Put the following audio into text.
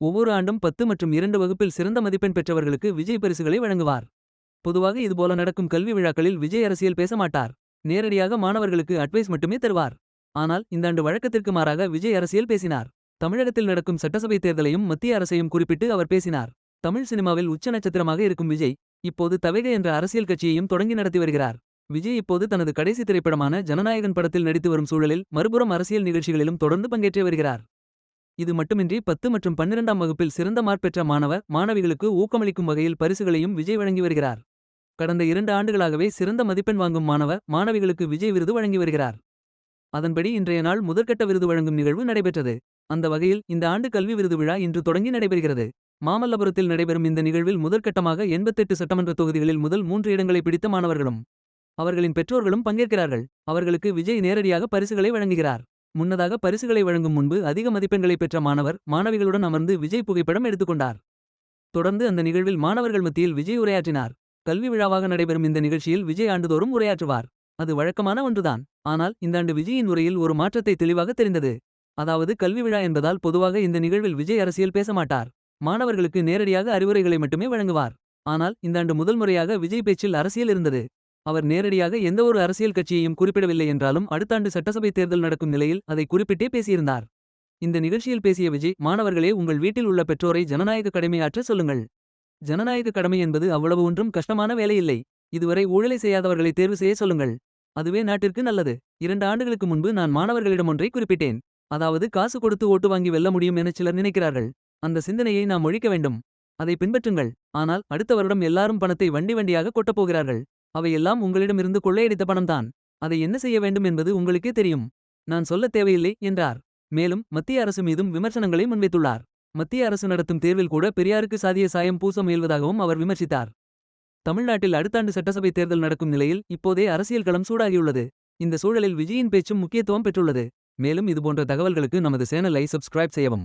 ஒவ்வொரு ஆண்டும் பத்து மற்றும் இரண்டு வகுப்பில் சிறந்த மதிப்பெண் பெற்றவர்களுக்கு விஜய் பரிசுகளை வழங்குவார். பொதுவாக இதுபோல நடக்கும் கல்வி விழாக்களில் விஜய் அரசியல் பேச மாட்டார். நேரடியாக மாணவர்களுக்கு அட்வைஸ் மட்டுமே தருவார். ஆனால் இந்தாண்டு வழக்கத்திற்கு மாறாக விஜய் அரசியல் பேசினார். தமிழகத்தில் நடக்கும் சட்டசபை தேர்தலையும் மத்திய அரசையும் குறிப்பிட்டு அவர் பேசினார். தமிழ் சினிமாவில் உச்ச நட்சத்திரமாக இருக்கும் விஜய் இப்போது தவேக என்ற அரசியல் கட்சியையும் தொடங்கி நடத்தி வருகிறார். விஜய் இப்போது தனது கடைசி திரைப்படமான ஜனநாயகன் படத்தில் நடித்து வரும் சூழலில் மறுபுறம் அரசியல் நிகழ்ச்சிகளிலும் தொடர்ந்து பங்கேற்று வருகிறார். இது மட்டுமின்றி பத்து மற்றும் பன்னிரெண்டாம் வகுப்பில் சிறந்த மார்க் பெற்ற மாணவ மாணவிகளுக்கு ஊக்கமளிக்கும் வகையில் பரிசுகளையும் விஜய் வழங்கி வருகிறார். கடந்த இரண்டு ஆண்டுகளாகவே சிறந்த மதிப்பெண் வாங்கும் மாணவ மாணவிகளுக்கு விஜய் விருது வழங்கி வருகிறார். அதன்படி இன்றைய நாள் முதற்கட்ட விருது வழங்கும் நிகழ்வு நடைபெற்றது. அந்த வகையில் இந்த ஆண்டு கல்வி விருது விழா இன்று தொடங்கி நடைபெறுகிறது. மாமல்லபுரத்தில் நடைபெறும் இந்த நிகழ்வில் முதற்கட்டமாக எண்பத்தெட்டு சட்டமன்ற தொகுதிகளில் முதல் மூன்று இடங்களை பிடித்த மாணவர்களும் அவர்களின் பெற்றோர்களும் பங்கேற்கிறார்கள். அவர்களுக்கு விஜய் நேரடியாக பரிசுகளை வழங்குகிறார். முன்னதாக பரிசுகளை வழங்கும் முன்பு அதிக மதிப்பெண்களை பெற்ற மாணவர் மாணவிகளுடன் அமர்ந்து விஜய் புகைப்படம் எடுத்துக்கொண்டார். தொடர்ந்து அந்த நிகழ்வில் மாணவர்கள் மத்தியில் விஜய் உரையாற்றினார். கல்வி விழாவாக நடைபெறும் இந்த நிகழ்ச்சியில் விஜய் ஆண்டுதோறும் உரையாற்றுவார். அது வழக்கமான ஒன்றுதான். ஆனால் இந்தாண்டு விஜயின் உரையில் ஒரு மாற்றத்தை தெளிவாக தெரிந்தது. அதாவது கல்வி விழா என்பதால் பொதுவாக இந்த நிகழ்வில் விஜய் அரசியல் பேச மாட்டார். மாணவர்களுக்கு நேரடியாக அறிவுரைகளை மட்டுமே வழங்குவார். ஆனால் இந்தாண்டு முதல் முறையாக விஜய் பேச்சில் அரசியல் இருந்தது. அவர் நேரடியாக எந்தவொரு அரசியல் கட்சியையும் குறிப்பிடவில்லை என்றாலும் அடுத்தாண்டு சட்டசபை தேர்தல் நடக்கும் நிலையில் அதை குறிப்பிட்டே பேசியிருந்தார். இந்த நிகழ்ச்சியில் பேசிய விஜய் மாணவர்களே உங்கள் வீட்டில் உள்ள பெற்றோரை ஜனநாயக கடமையாற்ற சொல்லுங்கள். ஜனநாயக கடமை என்பது அவ்வளவு ஒன்றும் கஷ்டமான வேலையில்லை. இதுவரை ஊழலை செய்யாதவர்களை தேர்வு செய்ய சொல்லுங்கள். அதுவே நாட்டிற்கு நல்லது. இரண்டு ஆண்டுகளுக்கு முன்பு நான் மாணவர்களிடம் ஒன்றை குறிப்பிட்டேன். அதாவது காசு கொடுத்து ஓட்டு வாங்கி வெல்ல முடியும் என சிலர் நினைக்கிறார்கள். அந்த சிந்தனையை நாம் ஒழிக்க வேண்டும். அதை பின்பற்றுங்கள். ஆனால் அடுத்த வருடம் எல்லாரும் பணத்தை வண்டி வண்டியாக கொட்டப் போகிறார்கள். அவையெல்லாம் உங்களிடமிருந்து கொள்ளையடித்த பணம்தான். அதை என்ன செய்ய வேண்டும் என்பது உங்களுக்கே தெரியும். நான் சொல்லத் தேவையில்லை என்றார். மேலும் மத்திய அரசு மீதும் விமர்சனங்களை முன்வைத்துள்ளார். மத்திய அரசு நடத்தும் தேர்வில் கூட பெரியாருக்கு சாதிய சாயம் பூச முயல்வதாகவும் அவர் விமர்சித்தார். தமிழ்நாட்டில் அடுத்தாண்டு சட்டசபை தேர்தல் நடக்கும் நிலையில் இப்போதே அரசியல் களம் சூடாகியுள்ளது. இந்த சூழலில் விஜயின் பேச்சும் முக்கியத்துவம் பெற்றுள்ளது. மேலும் இதுபோன்ற தகவல்களுக்கு நமது சேனலை சப்ஸ்கிரைப் செய்யவும்.